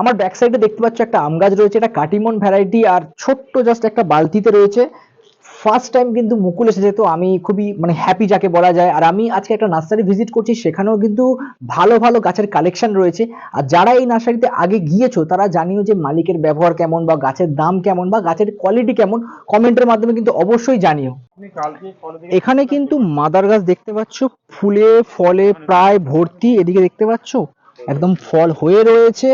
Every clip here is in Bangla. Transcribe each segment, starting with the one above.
আমার ব্যাক সাইডে দেখতে পাচ্ছ একটা আম গাছ রয়েছে এটা কাটিমন ভ্যারাইটি আর ছোট্ট জাস্ট একটা বালতিতে রয়েছে। ফার্স্ট টাইম কিন্তু মুকুল এসেছে তো আমি খুবই মানে হ্যাপি যাকে বলা যায়। আর আমি আজকে একটা নার্সারি ভিজিট করছি সেখানেও কিন্তু ভালো ভালো গাছের কালেকশন রয়েছে। আর যারা এই নার্সারিতে আগে গিয়েছো তারা জানিও যে মালিকের ব্যবহার কেমন বা গাছের দাম কেমন বা গাছের কোয়ালিটি কেমন কমেন্টের মাধ্যমে কিন্তু অবশ্যই জানিও। এখানে কিন্তু মাদার গাছ দেখতে পাচ্ছ ফুলে ফলে প্রায় ভর্তি এদিকে দেখতে পাচ্ছ? একদম ফল হয়ে রয়েছে।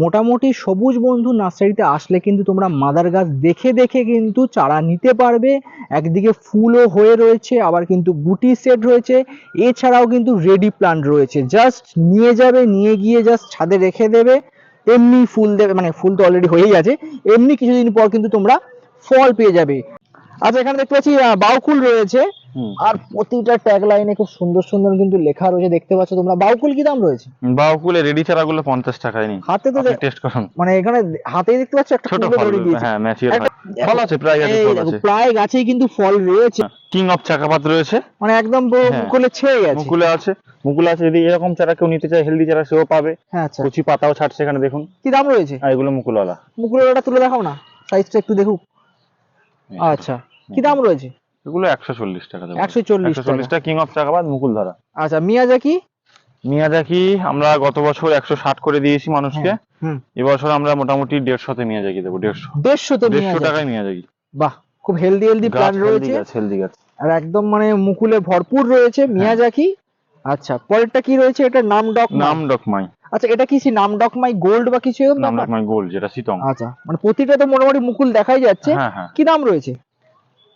মোটামুটি সবুজ বন্ধু নার্সারিতে আসলে কিন্তু তোমরা মাদার গাছ দেখে দেখে কিন্তু চারা নিতে পারবে। একদিকে ফুলও হয়ে রয়েছে, আবার কিন্তু গুটি সেট রয়েছে। এছাড়াও কিন্তু রেডি প্লান্ট রয়েছে। জাস্ট নিয়ে যাবে, নিয়ে গিয়ে জাস্ট ছাদে রেখে দেবে। এমনি ফুল দেবে মানে ফুল তো অলরেডি হয়েই আছে। এমনি কিছুদিন পর কিন্তু তোমরা ফল পেয়ে যাবে। আচ্ছা এখানে দেখতে পাচ্ছি বাউকুল রয়েছে। আর প্রতিটা ট্যাগ লাইনে খুব সুন্দর সুন্দর কিন্তু লেখা রয়েছে দেখতে পাচ্ছ তোমরা। বাউকুল কি দাম রয়েছে? বাউকুলে রেডি চারাগুলো পঞ্চাশ টাকায় নি হাতে তো টেস্ট করুন। মানে এখানে হাতেই দেখতে পাচ্ছ একটা ছোট ফল দিয়েছে। হ্যাঁ ম্যাচিওর ফল। আছে প্রায় গাছে ফল আছে। প্রায় গাছেই কিন্তু ফল রয়েছে। কিং অফ চাকাপাত রয়েছে। মানে একদম হ্যাঁ। মুকুলে ছেয়ে গেছে। মুকুলে আছে। মুকুলে আছে যদি এরকম চারা কেউ নিতে চায় হেলদি চারা সেও পাবে। হ্যাঁ আচ্ছা। কচি পাতাও ছাড়ছে এখানে দেখুন। কি দাম রয়েছে? আর এগুলো মুকুলওয়ালা। মুকুলের ওটা তুলে দেখাও না সাইজটা একটু দেখুক। আচ্ছা কি দাম রয়েছে? এগুলো একশো চল্লিশ টাকা একশো চল্লিশ টাকা। কিং অফ চাকাপাত মুকুল ধরা। আচ্ছা মিয়াজাকি? মিয়াজাকি আমরা গত বছর একশো ষাট করে দিয়েছি মানুষকে। হুম। এবছর আমরা মোটামুটি দেড়শোতে মিয়াজাকি দেবো দেড়শো। দেড়শো তো দেড়শো টাকায় মিয়াজাকি। বাহ খুব হেলদি হেলদি হেলদি রয়েছে। হেলদি গাছ। আর একদম মানে মুকুলে ভরপুর রয়েছে হ্যাঁ। মিয়াজাকি। আচ্ছা পরেরটা কি রয়েছে? এটা নাম ডক নাম ডকমাই আচ্ছা এটা কি সে নাম ডক মাই গোল্ড বা কিছু এরকম নাম? ডকমাই গোল্ড যেটা সিটং আচ্ছা মানে প্রতিটা তো মোটামুটি মুকুল দেখাই যাচ্ছে। হ্যাঁ হ্যাঁ। কি দাম রয়েছে?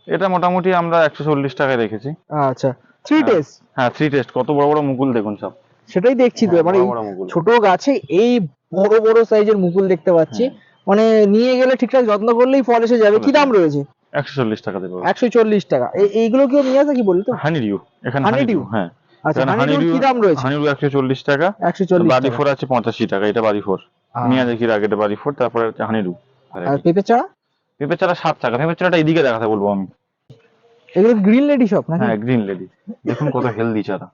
এটা মোটামুটি আমরা একশো চল্লিশ টাকায় রেখেছি আচ্ছা থ্রি হ্যাঁ। টেস্ট হ্যাঁ থ্রি টেস্ট কত বড় বড় মুকুল দেখুন সব। সেটাই দেখছি তো হ্যাঁ, মানে ছোট গাছে এই বড় বড় সাইজের মুকুল দেখতে পাচ্ছি। হ্যাঁ। মানে নিয়ে গেলে ঠিকঠাক যত্ন করলেই ফল এসে যাবে। কি দাম রয়েছে? একশো চল্লিশ টাকা দেবো। একশো চল্লিশ টাকা। এইগুলো কেউ নিয়ে আসে কি বলি তো? হানি ডিউ এখানে Honey হানি ডিউ হ্যাঁ। আচ্ছা এখানে হানি honey কি দাম রয়েছে? হানি ডিউ একশো চল্লিশ টাকা। একশো চল্লিশ বাড়ি ফোর আছে পঁচাশি টাকা এটা বাড়ি ফোর আহ, মিয়াজাকির আগে এটা বাড়ি ফোর তারপরে হচ্ছে হানি ডিউ আর পেঁপে চারা পেঁপে চারা সাত টাকা পেঁপে চারাটা এদিকে দেখাতে বলব আমি। এগুলো গ্রিন লেডি সব নাকি? হ্যাঁ গ্রিন লেডি দেখুন কত হেলদি চারা।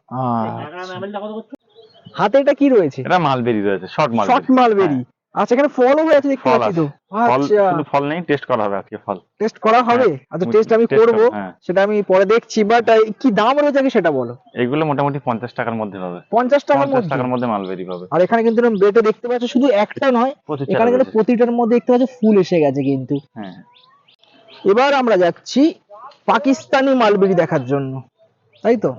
হাতে এটা কি রয়েছে? এটা মালবেরি রয়েছে শর্ট শর্ট মালবেরি মালবেরি আচ্ছা এখানে ফলও হয়ে আছে দেখতে ফল পাচ্ছি তো। আচ্ছা। ফল নেই টেস্ট করা হবে আজকে ফল। টেস্ট করা হবে? হ্যাঁ, আচ্ছা টেস্ট আমি করব হ্যাঁ। সেটা আমি পরে দেখছি বাট কি দাম রয়েছে আগে সেটা বলো? এগুলো মোটামুটি পঞ্চাশ টাকার মধ্যে পাবে। পঞ্চাশ টাকার পঞ্চাশ মধ্যে? টাকার মধ্যে মালবেরি পাবে। আর এখানে কিন্তু বেটে দেখতে পাচ্ছ শুধু একটা নয় এখানে কিন্তু প্রতিটার মধ্যে দেখতে পাচ্ছ ফুল এসে গেছে কিন্তু। হ্যাঁ। এবার আমরা যাচ্ছি পাকিস্তানি মালবেরি দেখার জন্য। তাই তো।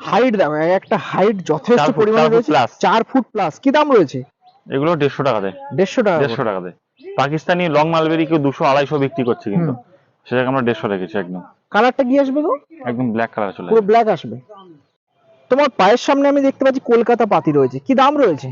হাইট দেখো একটা হাইট যথেষ্ট পরিমাণে রয়েছে plus। চার ফুট প্লাস কি দাম রয়েছে? এগুলো দেড়শো টাকা দেয়। দেড়শো টাকা দেড়শো টাকা দেয়। পাকিস্তানি লং মালবেরি কেউ দুশো আড়াইশো বিক্রি করছে কিন্তু। সেটাকে আমরা দেড়শো রেখেছি একদম। কালারটা কি আসবে গো? একদম ব্ল্যাক কালার চলে পুরো ব্ল্যাক আসবে। তোমার পায়ের সামনে আমি দেখতে পাচ্ছি কলকাতা পাতি রয়েছে। কি দাম রয়েছে?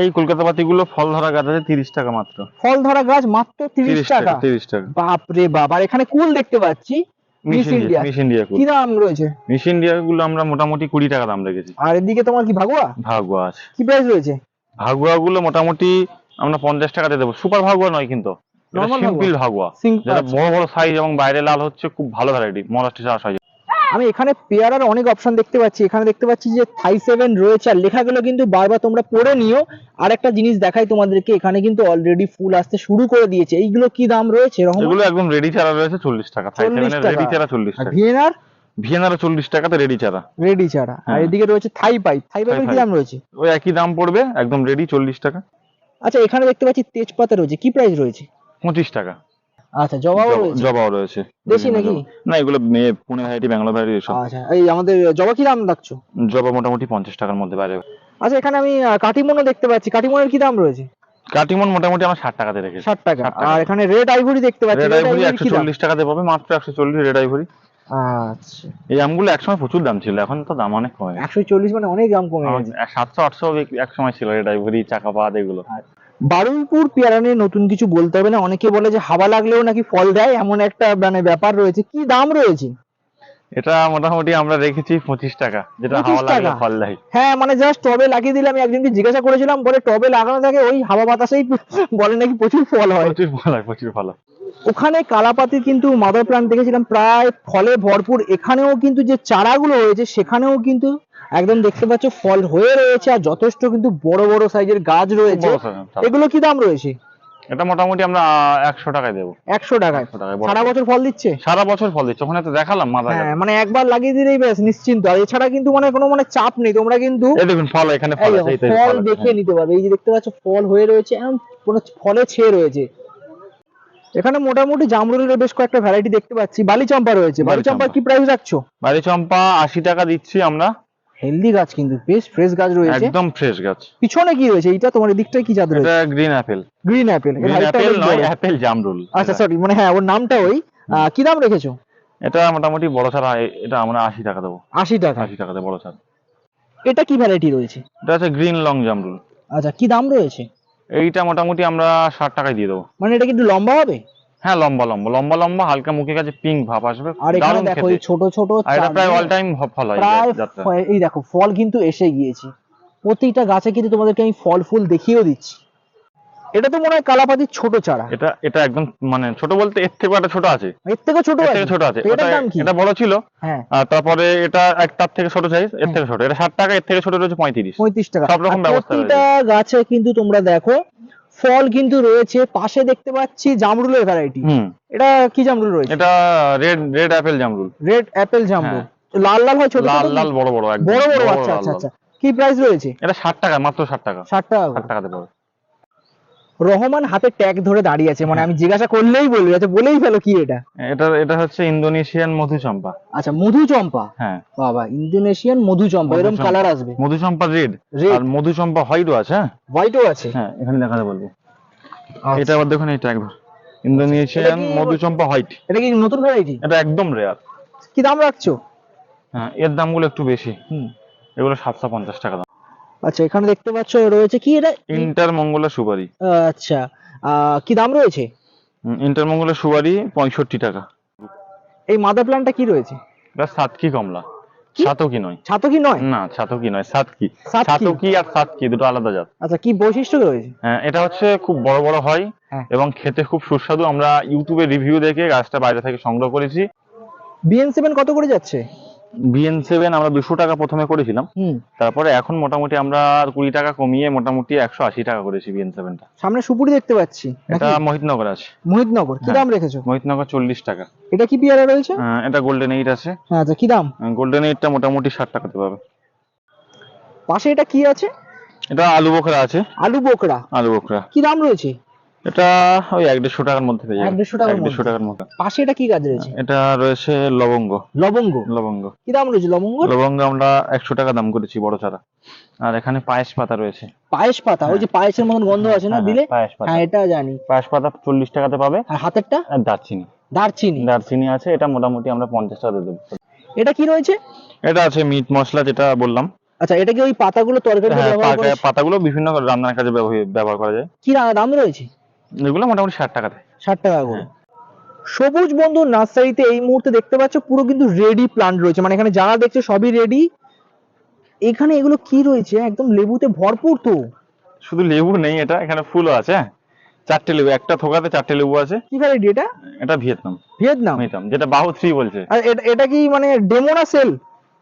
এই কলকাতা পাতিগুলো ফল ধরা গাছ আছে তিরিশ টাকা মাত্র। ফল ধরা গাছ মাত্র তিরিশ টাকা তিরিশ টাকা। বাপ রে বাপ আর এখানে কুল দেখতে পাচ্ছি। মিস ইন্ডিয়া মিস ইন্ডিয়া কি দাম রয়েছে? মিস ইন্ডিয়া গুলো আমরা মোটামুটি কুড়ি টাকা দাম রেখেছি। আর এদিকে তোমার কি ভাগুয়া? ভাগুয়া আছে। কি প্রাইস রয়েছে? ভাগুয়া গুলো মোটামুটি আমরা পঞ্চাশ টাকাতে দেবো। সুপার ভাগুয়া নয় কিন্তু। সিম্পল ভাগুয়া? যেটা আচ্ছা। বড় বড় সাইজ এবং বাইরে লাল হচ্ছে খুব ভালো ভ্যারাইটি মহারাষ্ট্র চাষ হয় আমি এখানে পেয়ারার অনেক অপশন দেখতে পাচ্ছি। এখানে দেখতে পাচ্ছি যে থাই সেভেন রয়েছে। আর লেখাগুলো কিন্তু বারবার তোমরা পড়ে নিও। আর একটা জিনিস দেখাই তোমাদেরকে। এখানে কিন্তু অলরেডি ফুল আসতে শুরু করে দিয়েছে। এইগুলো কি দাম রয়েছে এগুলো একদম রেডি চারা রয়েছে চল্লিশ টাকা। Thai 40 ready. চারা চল্লিশ টাকা। ভিয়েনার? ভিয়েনারও চল্লিশ টাকাতে রেডি চারা। রেডি চারা। আর হ্যাঁ। এদিকে রয়েছে থাই পাইপ থাই পাইপের কি দাম রয়েছে? ওই একই দাম পড়বে একদম রেডি চল্লিশ টাকা। আচ্ছা এখানে দেখতে পাচ্ছি তেজপাতা রয়েছে। কি প্রাইস রয়েছে? পঁচিশ টাকা। আচ্ছা জবাও জবা- রয়েছে? জবাও রয়েছে। দেশি নাকি? না এগুলো মেয়ে পুনে ভ্যারাইটি ব্যাঙ্গালোর ভ্যারাইটি এসব। আচ্ছা এই আমাদের জবা কি দাম রাখছো? জবা মোটামুটি পঞ্চাশ টাকার মধ্যে বাইরে আচ্ছা এখানে আমি কাটিমনও দেখতে পাচ্ছি। কাটিমনের কি দাম রয়েছে? কাটিমন মোটামুটি আমরা ষাট টাকাতে রেখেছি। ষাট টাকা। আর এখানে রেড আইভরি দেখতে পাচ্ছি। রেড আইভরি একশো চল্লিশ টাকাতে পাবে মাত্র একশো চল্লিশ রেড আইভরি আচ্ছা। এই আমগুলো একসময় প্রচুর দাম ছিল এখন তো দাম অনেক কমে গেছে। একশো চল্লিশ মানে অনেক দাম কমে গেছে। সাতশো আটশো এক সময় ছিল রেড পাওয়া চাকাপাত এগুলো। বারুইপুর পেয়ারা নিয়ে নতুন কিছু বলতে হবে না অনেকে বলে যে হাওয়া লাগলেও নাকি ফল দেয় এমন একটা মানে ব্যাপার রয়েছে। কি দাম রয়েছে? এটা মোটামুটি আমরা রেখেছি পঁচিশ টাকা যেটা হাওয়া লাগলে ফল হ্যাঁ মানে জাস্ট টবে লাগিয়ে একজনকে জিজ্ঞাসা করেছিলাম বলে টবে লাগানো থাকে ওই হাওয়া বাতাসেই বলে নাকি প্রচুর ফল হয়। প্রচুর ফল হয় প্রচুর ফল হয়। ওখানে কালাপাতির কিন্তু মাদার প্লান্ট দেখেছিলাম প্রায় ফলে ভরপুর। এখানেও কিন্তু যে চারাগুলো রয়েছে সেখানেও কিন্তু একদম দেখতে পাচ্ছ ফল হয়ে রয়েছে আর যথেষ্ট কিন্তু বড় বড় সাইজের গাছ রয়েছে। এগুলো কি দাম রয়েছে? এটা মোটামুটি আমরা একশো টাকায় দেবো। একশো টাকায়। সারা বছর ফল দিচ্ছে? সারা বছর ফল দিচ্ছে। ওখানে তো দেখালাম মাথা হ্যাঁ মানে একবার লাগিয়ে দিলেই ব্যাস নিশ্চিন্ত। আর এছাড়া কিন্তু মানে কোনো মানে চাপ নেই। তোমরা কিন্তু এই দেখুন ফল এখানে ফল আছে ফল দেখে হ্যাঁ। নিতে পারবে। এই যে দেখতে পাচ্ছ ফল হয়ে রয়েছে এমন কোনো ফলে ছেয়ে রয়েছে। এখানে মোটামুটি জামরুলের বেশ কয়েকটা ভ্যারাইটি দেখতে পাচ্ছি। বালি চম্পা রয়েছে। বালি বালি চম্পা। কি প্রাইস রাখছো? বাড়ি চম্পা আশি টাকা দিচ্ছি আমরা। হেলদি গাছ কিন্তু বেশ ফ্রেশ গাছ রয়েছে। একদম ফ্রেশ গাছ। পিছনে কি রয়েছে? এটা তোমার এদিকটায় কি জাত রয়েছে? এটা green apple green apple green apple নয় অ্যাপেল জামরুল। আচ্ছা সরি মানে হ্যাঁ ওর নামটা ওই। কি দাম রেখেছো? এটা মোটামুটি বড় ছাড়া এটা আমরা আশি টাকা দেবো। আশি টাকা। আশি টাকাতে বড় ছাড় এটা কি ভ্যারাইটি রয়েছে? এটা হচ্ছে গ্রিন লং জামরুল। আচ্ছা কি দাম রয়েছে? এইটা মোটামুটি আমরা ষাট টাকায় দিয়ে দেবো। মানে এটা কি একটু লম্বা হবে? হ্যাঁ লম্বা লম্বা লম্বা লম্বা হালকা মুখে কাছে পিঙ্ক ভাব আসবে। আর এখানে দেখো এই ছোট ছোট আর এটা প্রায় অল টাইম ফল হয় প্রায় এই এই দেখো ফল কিন্তু এসে গিয়েছে। প্রত্যেকটা গাছে কিন্তু তোমাদেরকে আমি ফল ফুল দেখিয়েও দিচ্ছি। এটা তো মনে হয় কালাপাতির ছোট চারা। এটা এটা একদম মানে ছোট বলতে এর থেকে একটা ছোট আছে। এর থেকে ছোট আছে? থেকে ছোট আছে। ওটা- দাম কি? এটা বড় ছিল। হ্যাঁ। তারপরে এটা এক তার থেকে ছোট সাইজ এর থেকে ছোট। এটা ষাট টাকা এর থেকে ছোট রয়েছে পঁয়ত্রিশ। পঁয়ত্রিশ টাকা। সব রকম ব্যবস্থা প্রতিটা গাছে কিন্তু তোমরা দেখো ফল কিন্তু রয়েছে। পাশে দেখতে পাচ্ছি জামরুলের ভ্যারাইটি এটা কি জামরুল রয়েছে? এটা রেড রেড অ্যাপেল জামরুল। রেড অ্যাপেল জামরুল। লাল লাল হয় ছোট লাল ছোট লাল বড় বড় বড় বড় আচ্ছা আচ্ছা আচ্ছা। কি প্রাইস রয়েছে? এটা ষাট টাকা মাত্র ষাট টাকা। ষাট টাকা ষাট করে। টাকাতে পাবে। রহমান হাতে ট্যাগ ধরে দাঁড়িয়ে আছে মানে আমি জিজ্ঞাসা করলেই বলবি আচ্ছা বলেই ফেলো কি এটা? এটা এটা হচ্ছে ইন্দোনেশিয়ান মধু চম্পা আচ্ছা মধু চম্পা হ্যাঁ। বাবা ইন্দোনেশিয়ান মধু চম্পা এরকম কালার আসবে। মধু চম্পা রেড। আর মধু চম্পা হোয়াইটও আছে হ্যাঁ? হোয়াইটও আছে? হ্যাঁ এখানে দেখাতে বলব। আচ্ছা। এটা আবার দেখুন এটা একবার ইন্দোনেশিয়ান এটা কি- মধু চম্পা হোয়াইট এটা কি নতুন ভ্যারাইটি এটা একদম রেয়ার কি দাম রাখছো? হ্যাঁ এর দামগুলো একটু বেশি। হুম। এগুলো সাতশো পঞ্চাশ টাকা দাম। আচ্ছা এখানে দেখতে পাচ্ছ রয়েছে কি এটা? ইন্টার মঙ্গলা সুপারি আচ্ছা কি দাম রয়েছে? ইন্টার মঙ্গলা সুপারি পঁয়ষট্টি টাকা। এই মাদার প্ল্যান্টটা কি রয়েছে? এটা সাতকি কমলা। কি? সাতকি নয়। ছাতো কি নয়? না ছাতকি নয় সাতকি। সাতকি? ছাতকি আর সাতকি দুটো আলাদা জাত। আচ্ছা কি বৈশিষ্ট্য রয়েছে? হ্যাঁ, এটা হচ্ছে খুব বড় বড় হয় হ্যাঁ। এবং খেতে খুব সুস্বাদু। আমরা ইউটিউবে রিভিউ দেখে গাছটা বাইরে থেকে সংগ্রহ করেছি। বিএন সেভেন কত করে যাচ্ছে? বিএন সেভেন আমরা দুশো টাকা প্রথমে করেছিলাম। তারপরে এখন মোটামুটি আমরা কুড়ি টাকা কমিয়ে মোটামুটি একশো আশি টাকা করেছি বিএন সেভেনটা সামনে সুপুরি দেখতে পাচ্ছি এটা? মোহিতনগর আছে। মোহিতনগর কি হ্যাঁ। দাম রেখেছো? মোহিতনগর চল্লিশ টাকা। এটা কি পেয়ারা রয়েছে? এটা গোল্ডেন এইট আছে। হ্যাঁ আচ্ছা কি দাম? গোল্ডেন এইটটা মোটামুটি ষাট টাকাতে পাবে। পাশে এটা কি আছে? এটা আলু বোখরা আছে। আলু বোকরা আলু বোখরা। কি দাম রয়েছে? এটা ওই এক দেড়শো টাকার মধ্যে পেয়ে যাবে এক দেড়শো টাকার দেড়শো। টাকার মধ্যে। পাশে এটা কি গাছ রয়েছে? এটা রয়েছে লবঙ্গ। লবঙ্গ? লবঙ্গ। কি দাম রয়েছে লবঙ্গ? লবঙ্গ আমরা একশো টাকা দাম করেছি বড় চারা। আর এখানে পায়েস পাতা রয়েছে। পায়েস পাতা? ওই যে পায়েসের মতন গন্ধ আছে না হ্যাঁ, দিলে? পায়েস পাতা। হ্যাঁ এটা জানি। পায়েস পাতা চল্লিশ টাকাতে পাবে। আর হাতেরটা? আর দারচিনি। দারচিনি। দারচিনি আছে এটা মোটামুটি আমরা পঞ্চাশ টাকা দেবো। এটা কি রয়েছে? এটা আছে মিট মশলা যেটা বললাম। আচ্ছা এটা কি ওই পাতাগুলো তরকারিতে হ্যাঁ ব্যবহার পাতাগুলো বিভিন্ন রান্নার কাজে ব্যবহার করা যায়। কি দাম রয়েছে? এগুলো মোটামুটি ষাট টাকাতে। ষাট টাকা করে। সবুজ বন্ধু নার্সারিতে এই মুহূর্তে দেখতে পাচ্ছ পুরো কিন্তু রেডি প্লান্ট রয়েছে। মানে এখানে যারা দেখছ সবই রেডি এখানে এগুলো কি রয়েছে? একদম লেবুতে ভরপুর তো। শুধু লেবু নেই এটা এখানে ফুলও আছে হ্যাঁ। চারটে লেবু একটা থোকাতে চারটে লেবু আছে। কি ভ্যারাইটি এটা? এটা ভিয়েতনাম। ভিয়েতনাম? ভিয়েতনাম যেটা বাহু থ্রি বলছে। আর এটা- এটা কি মানে ডেমো না সেল?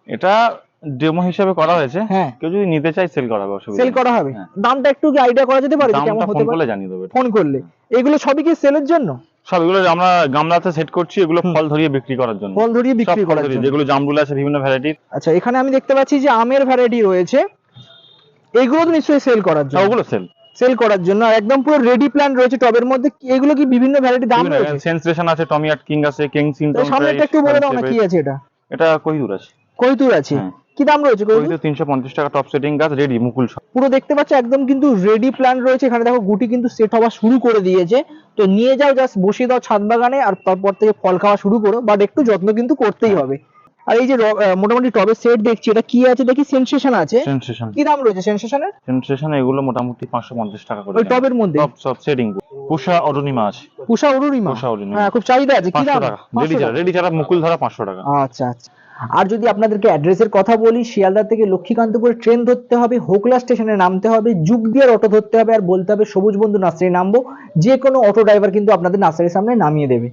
এটা ডেমো হিসেবে করা হয়েছে। হ্যাঁ। কেউ যদি নিতে চায় সেল করা হবে অসুবিধা সেল করা হবে। হ্যাঁ। দামটা একটু কি আইডিয়া করা যেতে পারে? কেমন হতে ফোন পারে। করলে জানিয়ে দেবে ফোন করলে। এগুলো সবই কি সেলের জন্য? সব এগুলো আমরা গামলাতে সেট করছি এগুলো ফল ধরিয়ে বিক্রি করার জন্য। ফল ধরিয়ে বিক্রি করার জন্য। যেগুলো জামরুল আছে বিভিন্ন ভ্যারাইটির আচ্ছা এখানে আমি দেখতে পাচ্ছি যে আমের ভ্যারাইটি রয়েছে। এগুলো তো নিশ্চয়ই সেল করার জন্য। ওগুলো সেল সেল করার জন্য। আর একদম পুরো রেডি প্ল্যান রয়েছে টবের মধ্যে। এগুলো কি বিভিন্ন ভ্যারাইটি দাম রয়েছে? সেন্সেশন আছে টমি কিং আছে কিং তো সিনটন সামনেটা একটু বলে দাও না কি আছে এটা? এটা কহিদুর আছে। কৈতুর আছে। হ্যাঁ। কি দাম রয়েছে তিনশো পঞ্চাশ টাকা টপ সেটিং গাছ রেডি মুকুল সহ। পুরো দেখতে পাচ্ছ একদম কিন্তু রেডি প্ল্যান রয়েছে। এখানে দেখো গুটি কিন্তু সেট হওয়া শুরু করে দিয়েছে। তো নিয়ে যাও জাস্ট বসিয়ে দাও ছাদ বাগানে আর তারপর থেকে ফল খাওয়া শুরু করো। বাট একটু যত্ন কিন্তু করতেই হবে। আর এই যে মোটামুটি টবের সেট দেখছি এটা কি আছে দেখি? সেনসেশন আছে। সেন্সেশন কি দাম রয়েছে সেনসেশনের সেন্সেশন এগুলো মোটামুটি পাঁচশো পঞ্চাশ টাকা করে। ওই টবের মধ্যে? টপ সব সেটিং পুষা অরুণিমা আছে পুষা অরুরিমা পুষা অরুণিমা হ্যাঁ খুব চাহিদা আছে। কি দাম? রেডি 500 ছাড়া রেডি ছাড়া মুকুল ধরা পাঁচশো টাকা। আচ্ছা আচ্ছা। আর যদি আপনাদেরকে অ্যাড্রেসের কথা বলি, শিয়ালদা থেকে লক্ষ্মীকান্তপুরে ট্রেন ধরতে হবে, হোকলা স্টেশনে নামতে হবে, যুগ দিয়ে অটো ধরতে হবে, আর বলতে হবে সবুজ বন্ধু নার্সারি নামবো যে কোনো অটো ড্রাইভার কিন্তু আপনাদের নার্সারির সামনে নামিয়ে দেবে।